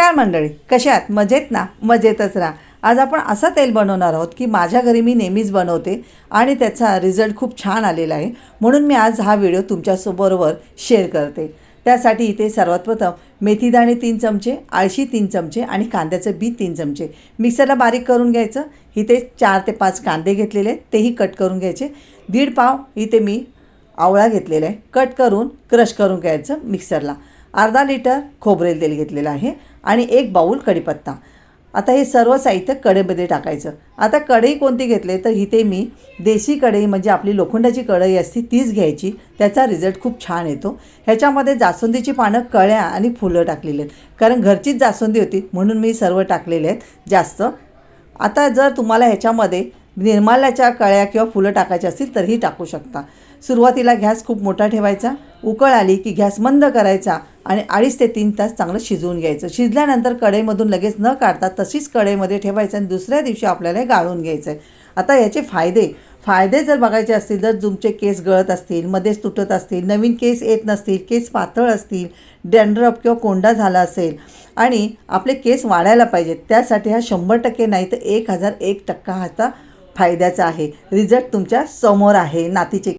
नमस्कार मंडळी कशा आहात? मजेत ना? मजेतच राहा. आज आपण असं तेल बनवणार आहोत की माझ्या घरी मी नेहमीच बनवते आणि त्याचा रिझल्ट खूप छान आलेला आहे. म्हणून मी आज हा व्हिडिओ तुमच्यासोबरोबर शेअर करते. त्यासाठी इथे सर्वात प्रथम मेथीदाणे तीन चमचे आळशी तीन चमचे आणि कांद्याचं बी तीन चमचे. मिक्सरला बारीक करून घ्यायचं. इथे चार ते पाच कांदे घेतलेले तेही कट करून घ्यायचे. दीड पाव इथे मी आवळा घेतलेला आहे. कट करून क्रश करून घ्यायचं मिक्सरला. अर्धा लिटर खोबरेल तेल घेतलेलं आहे आणि एक बाऊल कढीपत्ता. आता हे सर्व साहित्य कढईमध्ये टाकायचं. आता कढई कोणती घेतली तर इथे मी देशी कढई म्हणजे आपली लोखंडाची कढई असते तीच घ्यायची. त्याचा रिझल्ट खूप छान येतो. ह्याच्यामध्ये जास्वंदीची पानं कळ्या आणि फुलं टाकलेली आहेत. कारण घरचीच जास्वंदी होती म्हणून मी सर्व टाकलेले आहेत जास्त. आता जर तुम्हाला ह्याच्यामध्ये निर्माल्याच्या कळ्या किंवा फुलं टाकायची असतील तरीही टाकू शकता. सुरुवातीला गॅस खूप मोठा ठेवायचा. उकळ आली की गॅस मंद करायचा आणि अडीच ते तीन तास चांगलं शिजवून घ्यायचं. शिजल्यानंतर कढईमधून लगेच न काढता तशीच कढईमध्ये ठेवायचं आणि दुसऱ्या दिवशी आपल्याला गाळून घ्यायचं आहे आता याचे फायदे. फायदे जर बघायचे असतील जर तुमचे केस गळत असतील मध्येच तुटत असतील नवीन केस येत नसतील केस पातळ असतील डॅन्ड्रफ किंवा कोंडा झाला असेल आणि आपले केस वाढायला पाहिजेत त्यासाठी हा शंभर टक्के नाही तर एक हजार एक टक्का हाचा फायद्याचा आहे. रिझल्ट तुमच्यासमोर आहे. नातीचे